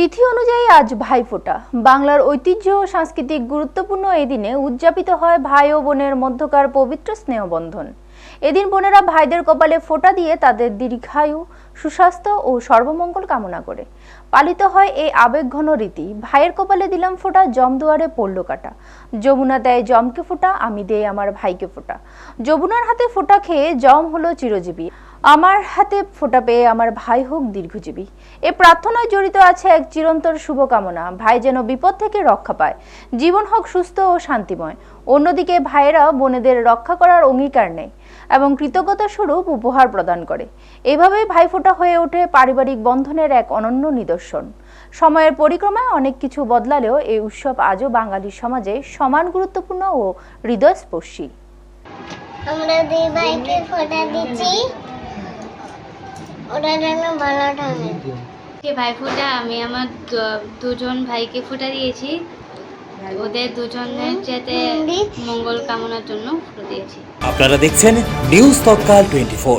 তিথি অনুযায়ী আজ ভাইফোঁটা বাংলার ঐতিহ্য ও সাংস্কৃতিক গুরুত্বপূর্ণ এই দিনে উদযাপিত হয় ভাই ও বোনের মধ্যকার পবিত্র স্নেহবন্ধন। এদিন বোনেরা ভাইদের কপালে ফোঁটা দিয়ে তাদের দীর্ঘায়ু, সুস্বাস্থ্য ও সর্বমঙ্গল কামনা করে। পালিত হয় এই আবেগঘন রীতি। ভাইয়ের কপালে দিলাম ফোঁটা জমদুয়ারে পড়ল কাটা। যমুনা দেয় জমকে ফোঁটা, আমি দেই আমার ভাইকে ফোঁটা। যমুনার হাতে ফোঁটা খেয়ে জম হলো চিরজীবী। আমার হাতে ফোঁটা পেয়ে আমার ভাই হোক দীর্ঘজীবী। এ প্রার্থনায় জড়িত আছে এক চিরন্তর শুভকামনা। ভাই যেন বিপদ থেকে রক্ষা পায়। জীবন হোক সুস্থ ও শান্তিময়। অন্যদিকে ভাইয়েরা বোনেদের রক্ষা করার অঙ্গীকার নেয় এবং কৃতজ্ঞতা স্বরূপ উপহার প্রদান করে। এভাবেই ভাইফোঁটা হয়ে ওঠে পারিবারিক বন্ধনের এক অনন্য নিদর্শন। সময়ের পরিক্রমায় অনেক কিছু বদলালেও এই উৎসব আজও বাঙালি সমাজে সমান গুরুত্বপূর্ণ ও হৃদয়স্পর্শী। আমরা দুই ভাইকে ফোটা দিচ্ছি। ওরা যেন ভালো থাকে কে ভাই ফোঁটা? আমি আমার দুজন ভাইকে ফোঁটা দিয়েছি। ওদের দুজনের যাতে মঙ্গল কামনার জন্য ফোঁটা দিয়েছি। আপনারা দেখছেন নিউজ তৎকাল টোয়েন্টি ফোর